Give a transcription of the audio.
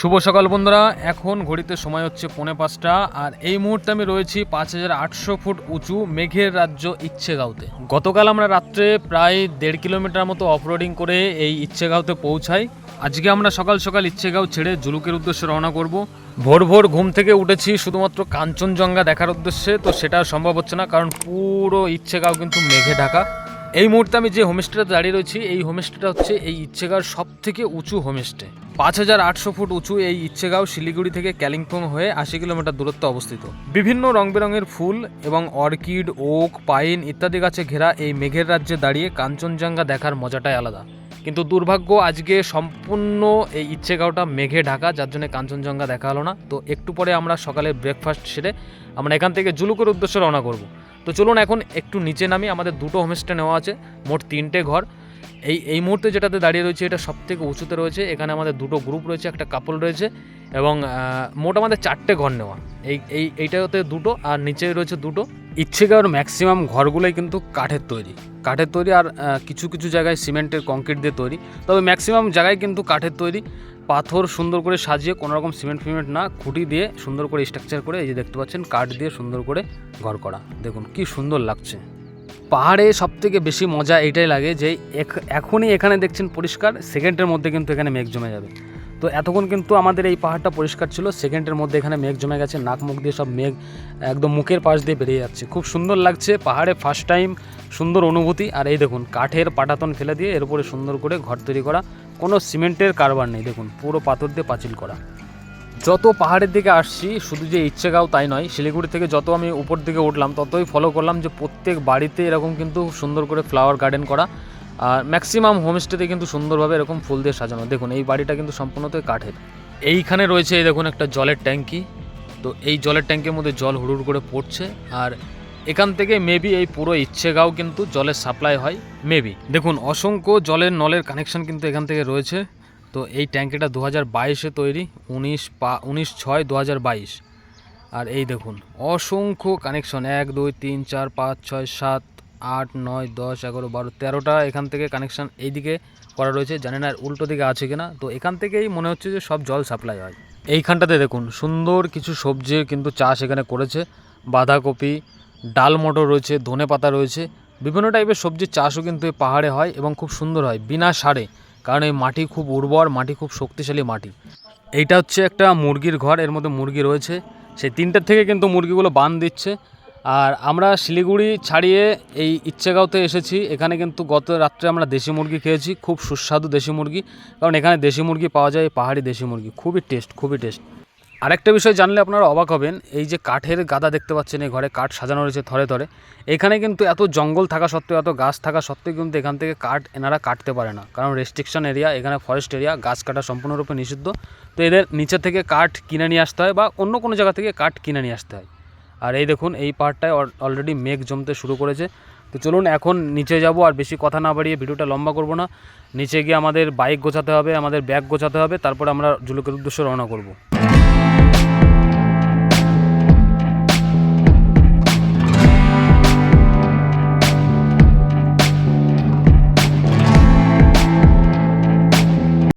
শুভ সকাল বন্ধুরা। এখন ঘড়িতে সময় হচ্ছে পৌনে পাঁচটা। আর এই মুহূর্তে আমি রয়েছি পাঁচ হাজার আটশো ফুট উঁচু মেঘের রাজ্য ইচ্ছেগাঁওতে। গতকাল আমরা রাত্রে প্রায় দেড় কিলোমিটার মতো অফরোডিং করে এই ইচ্ছেগাঁওতে পৌঁছাই। আজকে আমরা সকাল সকাল ইচ্ছেগাঁও ছেড়ে জুলুকের উদ্দেশ্যে রওনা করব। ভোর ভোর ঘুম থেকে উঠেছি শুধুমাত্র কাঞ্চনজঙ্ঘা দেখার উদ্দেশ্যে, তো সেটা সম্ভব হচ্ছে না, কারণ পুরো ইচ্ছেগাঁও কিন্তু মেঘে ঢাকা। এই মুহূর্তে আমি যে হোমস্টেতে দাঁড়িয়ে রয়েছি, এই হোমস্টেটা হচ্ছে এই ইচ্ছেগাঁওর সব থেকে উঁচু হোমস্টে। পাঁচ হাজার আটশো ফুট উঁচু এই ইচ্ছেগাঁও শিলিগুড়ি থেকে ক্যালিম্পং হয়ে আশি কিলোমিটার দূরত্বে অবস্থিত। বিভিন্ন রং বেরঙের ফুল এবং অর্কিড, ওক, পাইন ইত্যাদি গাছে ঘেরা এই মেঘের রাজ্যে দাঁড়িয়ে কাঞ্চনজঙ্ঘা দেখার মজাটাই আলাদা। কিন্তু দুর্ভাগ্য, আজকে সম্পূর্ণ এই ইচ্ছেগাঁওটা মেঘে ঢাকা, যার জন্য কাঞ্চনজঙ্ঘা দেখা হলো না। তো একটু পরে আমরা সকালে ব্রেকফাস্ট সেরে আমরা এখান থেকে জুলুকের উদ্দেশ্যে রওনা করব। তো চলুন এখন একটু নিচে নামি, আমাদের দুটো হোমস্টে নেওয়া আছে, মোট তিনটে ঘর। এই এই মুহূর্তে যেটাতে দাঁড়িয়ে রয়েছে, এটা সব থেকে উঁচুতে রয়েছে, এখানে আমাদের দুটো গ্রুপ রয়েছে, একটা কাপল রয়েছে, এবং মোট আমাদের চারটে ঘর নেওয়া। এই এই, এইটাতে দুটো, আর নিচে রয়েছে দুটো। ইচ্ছেগাঁওর ম্যাক্সিমাম ঘরগুলোই কিন্তু কাঠের তৈরি। কাঠের তৈরি আর কিছু কিছু জায়গায় সিমেন্টের কংক্রিট দিয়ে তৈরি। তবে ম্যাক্সিমাম জায়গায় কিন্তু কাঠের তৈরি। পাথর সুন্দর করে সাজিয়ে কোনো রকম সিমেন্ট ফিমেন্ট না, খুঁটি দিয়ে সুন্দর করে স্ট্রাকচার করে এই যে দেখতে পাচ্ছেন, কাঠ দিয়ে সুন্দর করে ঘর করা। দেখুন কি সুন্দর লাগছে। পাহাড়ে সব থেকে বেশি মজা এইটাই লাগে যে, এখ- এখনই এখানে দেখছেন পরিষ্কার সেকেন্ডের মধ্যে কিন্তু এখানে মেঘ জমে যাবে। তো এতক্ষণ কিন্তু আমাদের এই পাহাড়টা পরিষ্কার ছিল। সেকেন্ডের মধ্যে এখানে মেঘ জমে গেছে, নাক মুখ দিয়ে সব মেঘ একদম মুখের পাশ দিয়ে বেরিয়ে যাচ্ছে। খুব সুন্দর লাগছে পাহাড়ে ফার্স্ট টাইম সুন্দর অনুভূতি। আর এই দেখুন, কাঠের পাটাতন ফেলে দিয়ে এর উপরে সুন্দর করে ঘর তৈরি করা। কোনো সিমেন্টের কারবার নেই, দেখুন, পুরো পাথর দিয়ে পাঁচিল করা। যত পাহাড়ের দিকে আসছি, শুধু যে ইচ্ছেগাঁও তাই নয়, শিলিগুড়ি থেকে যত আমি উপর দিকে উঠলাম, ততই ফলো করলাম যে প্রত্যেক বাড়িতে এরকম কিন্তু সুন্দর করে ফ্লাওয়ার গার্ডেন করা। আর ম্যাক্সিমাম হোমস্টেতে কিন্তু সুন্দরভাবে এরকম ফুল দিয়ে সাজানো। দেখুন, এই বাড়িটা কিন্তু সম্পূর্ণতই কাঠের। এইখানে রয়েছে, এই দেখুন, একটা জলের ট্যাঙ্কি। তো এই জলের ট্যাঙ্কের মধ্যে জল হুড়ুর করে পড়ছে। আর এখান থেকে মেবি এই পুরো ইচ্ছেগাঁও কিন্তু জলের সাপ্লাই হয় মেবি দেখুন, অসংখ্য জলের নলের কানেকশন কিন্তু এখান থেকে রয়েছে। তো এই ট্যাঙ্কিটা দু হাজার বাইশে তৈরি, উনিশ পা, উনিশ ছয় দু হাজার বাইশ। আর এই দেখুন, অসংখ্য কানেকশন এক, দুই, তিন, চার, পাঁচ, ছয়, সাত আট, নয়, দশ, এগারো, বারো, তেরোটা এখান থেকে কানেকশন এইদিকে করা রয়েছে। জানি না উল্টো দিকে আছে কিনা। তো এখান থেকেই মনে হচ্ছে যে সব জল সাপ্লাই হয়। এইখানটাতে দেখুন, সুন্দর কিছু সবজি কিন্তু চাষ এখানে করেছে। বাঁধাকপি, ডাল মটর রয়েছে, ধনে পাতা রয়েছে। বিভিন্ন টাইপের সবজির চাষও কিন্তু এই পাহাড়ে হয় এবং খুব সুন্দর হয়, বিনা সারে। কারণ এই মাটি খুব উর্বর, মাটি খুব শক্তিশালী মাটি। এইটা হচ্ছে একটা মুরগির ঘর, এর মধ্যে মুরগি রয়েছে। সেই তিনটার থেকে কিন্তু মুরগিগুলো বান দিচ্ছে। আর আমরা শিলিগুড়ি ছাড়িয়ে এই ইচ্ছেগাঁওতে এসেছি। এখানে কিন্তু গত রাত্রে আমরা দেশি মুরগি খেয়েছি, খুব সুস্বাদু দেশি মুরগি। কারণ এখানে দেশি মুরগি পাওয়া যায় পাহাড়ি দেশি মুরগি, খুবই টেস্ট খুবই টেস্ট আরেকটা বিষয় জানলে আপনারা অবাক হবেন, এই যে কাঠের গাদা দেখতে পাচ্ছেন এই ঘরে, কাঠ সাজানো রয়েছে থরে থরে। এখানে কিন্তু এত জঙ্গল থাকা সত্ত্বেও, এত গাছ থাকা সত্ত্বেও কিন্তু এখান থেকে কাঠ এনারা কাটতে পারে না। কারণ রেস্ট্রিকশন এরিয়া এখানে ফরেস্ট এরিয়া গাছ কাটা সম্পূর্ণরূপে নিষিদ্ধ। তো এদের নিচে থেকে কাঠ কিনে নিয়ে আসতে হয় বা অন্য কোনো জায়গা থেকে কাঠ কিনে নিয়ে আসতে হয়। আর এই দেখুন, এই পাহাড়টায় অলরেডি মেঘ জমতে শুরু করেছে। তো চলুন এখন নিচে যাব, আর বেশি কথা না বাড়িয়ে ভিডিওটা লম্বা করব না। নিচে গিয়ে আমাদের বাইক গোছাতে হবে, আমাদের ব্যাগ গোছাতে হবে, তারপর আমরা জুলুকের উদ্দেশ্যে রওনা করব।